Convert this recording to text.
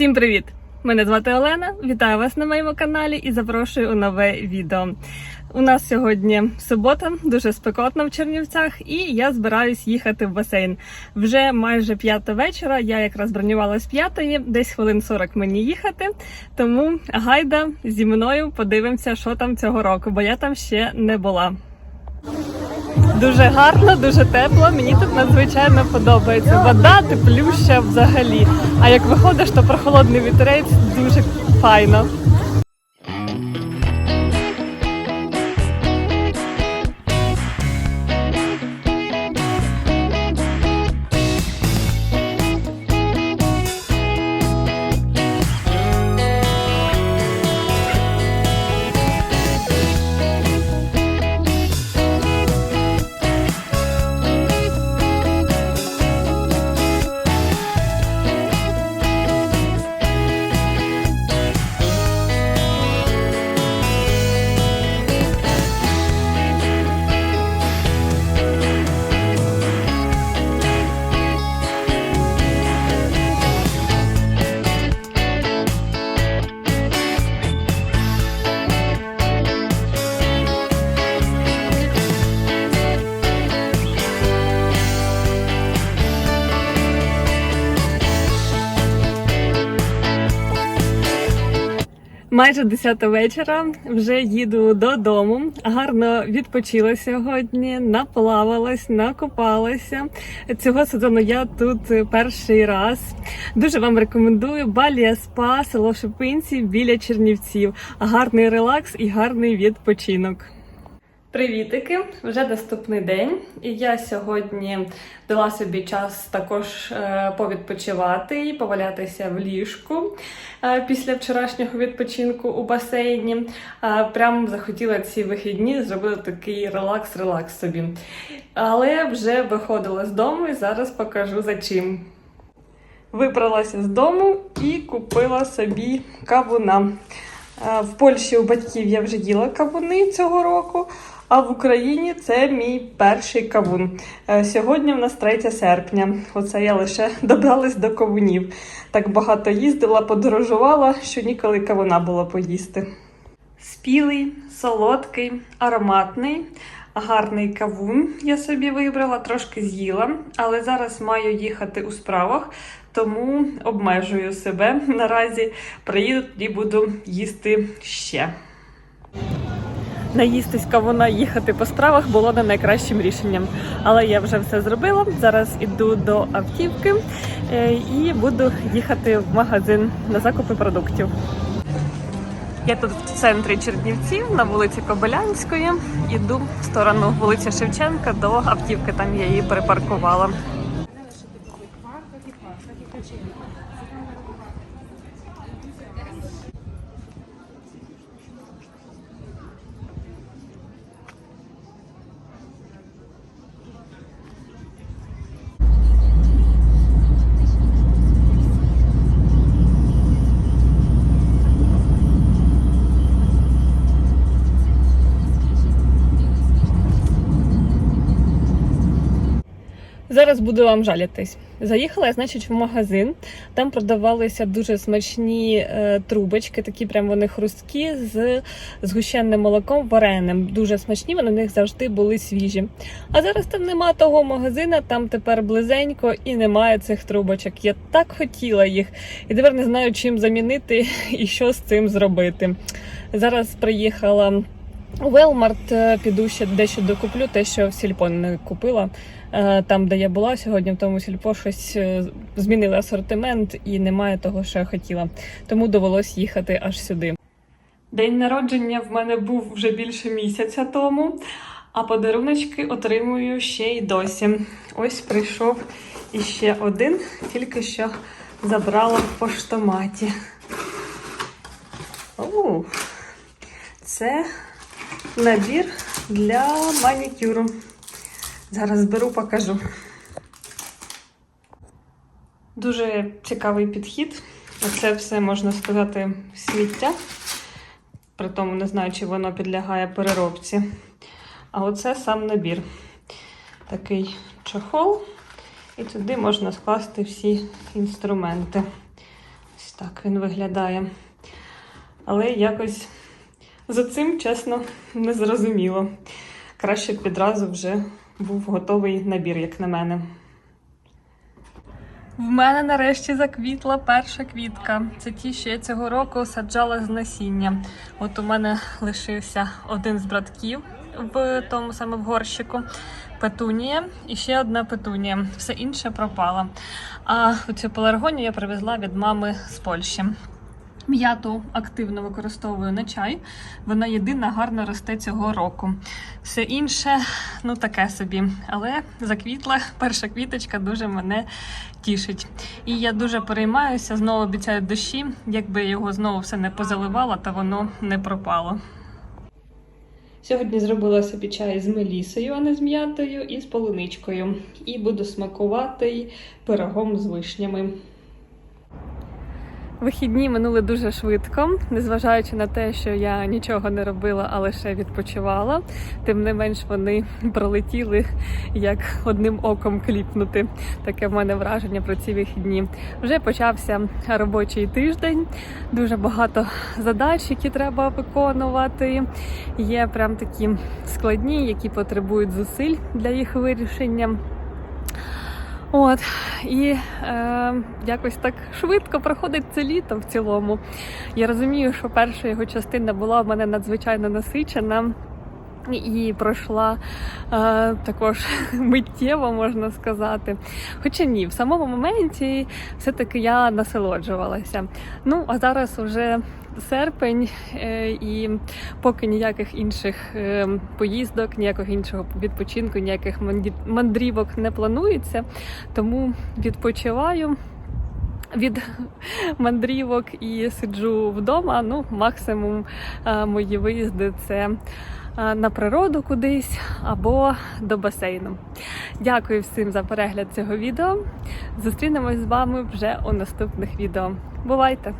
Всім привіт! Мене звати Олена. Вітаю вас на моєму каналі і запрошую у нове відео. У нас сьогодні субота, дуже спекотно в Чернівцях, і я збираюсь їхати в басейн. Вже майже п'ята вечора. Я якраз бронювала з п'ятої, десь хвилин 40 мені їхати. Тому гайда зі мною подивимося, що там цього року, бо я там ще не була. Дуже гарно, дуже тепло. Мені тут надзвичайно подобається. Вода теплюща взагалі. А як виходиш, то прохолодний вітерець дуже файно. Майже 10 вечора вже їду додому. Гарно відпочила сьогодні, наплавалась, накопалася. Цього сезону я тут перший раз. Дуже вам рекомендую Балія Спа, село Шипинці біля Чернівців. Гарний релакс і гарний відпочинок. Привітики! Вже наступний день, і я сьогодні дала собі час також е, повідпочивати і повалятися в ліжку е, після вчорашнього відпочинку у басейні. Е, Прям захотіла ці вихідні зробити такий релакс-релакс собі. Але вже виходила з дому і зараз покажу за чим. Вибралася з дому і купила собі кавуна. В Польщі у батьків я вже їла кавуни цього року, а в Україні це мій перший кавун. Е, Сьогодні в нас 3 серпня. Оце я лише добралась до кавунів. Так багато їздила, подорожувала, що ніколи кавуна було поїсти. Спілий, солодкий, ароматний, гарний кавун я собі вибрала, трошки з'їла, але зараз маю їхати у справах, тому обмежую себе. Наразі приїду, тоді буду їсти ще. Наїстись кавуна їхати по справах було не найкращим рішенням. Але я вже все зробила. Зараз іду до автівки е, і буду їхати в магазин на закупи продуктів. Я тут в центрі Чернівців на вулиці Кобилянської. Іду в сторону вулиці Шевченка до автівки. Там я її перепаркувала. Зараз буду вам жалітись. Заїхала я, значить, в магазин. Там продавалися дуже смачні е, трубочки, такі прям вони хрусткі з згущенним молоком вареним. Дуже смачні, вони в них завжди були свіжі. А зараз там нема того магазина, там тепер близенько і немає цих трубочок. Я так хотіла їх, і тепер не знаю, чим замінити і що з цим зробити. Зараз приїхала. Велмарт е, піду ще дещо докуплю, те, що в Сільпо не купила. Е, Там, де я була сьогодні, в тому сільпо щось е, змінили асортимент і немає того, що я хотіла. Тому довелось їхати аж сюди. День народження в мене був вже більше місяця тому, а подаруночки отримую ще й досі. Ось прийшов іще один, тільки що забрала в поштоматі. О, це набір для манікюру. Зараз зберу, покажу. Дуже цікавий підхід. Це все можна сказати сміття. При тому не знаю, чи воно підлягає переробці. А оце сам набір. Такий чохол. І туди можна скласти всі інструменти. Ось так він виглядає. Але якось за цим, чесно, не зрозуміло. Краще б відразу вже був готовий набір, як на мене. В мене нарешті заквітла перша квітка. Це ті, що я цього року саджала з насіння. От у мене лишився один з братків в тому саме в горщику. Петунія і ще одна петунія. Все інше пропало. А цю пеларгонію я привезла від мами з Польщі. М'яту активно використовую на чай. Вона єдина гарно росте цього року. Все інше, ну таке собі. Але заквітла перша квіточка дуже мене тішить. І я дуже переймаюся, знову обіцяю дощі. Якби його знову все не позаливала, то воно не пропало. Сьогодні зробила собі чай з мелісою, а не з м'ятою, і з полуничкою. І буду смакувати пирогом з вишнями. Вихідні минули дуже швидко, незважаючи на те, що я нічого не робила, а лише відпочивала. Тим не менш вони пролетіли як одним оком кліпнути. Таке в мене враження про ці вихідні. Вже почався робочий тиждень. Дуже багато задач, які треба виконувати. Є прям такі складні, які потребують зусиль для їх вирішення. От і е, якось так швидко проходить це літо в цілому. Я розумію, що перша його частина була в мене надзвичайно насичена. І пройшла е, також миттєво, можна сказати. Хоча ні, в самому моменті все-таки я насолоджувалася. Ну, а зараз вже серпень, е, і поки ніяких інших е, поїздок, ніякого іншого відпочинку, ніяких мандрівок не планується, тому відпочиваю. Від мандрівок і сиджу вдома. Ну, максимум е, мої виїзди це на природу кудись або до басейну. Дякую всім за перегляд цього відео. Зустрінемось з вами вже у наступних відео. Бувайте!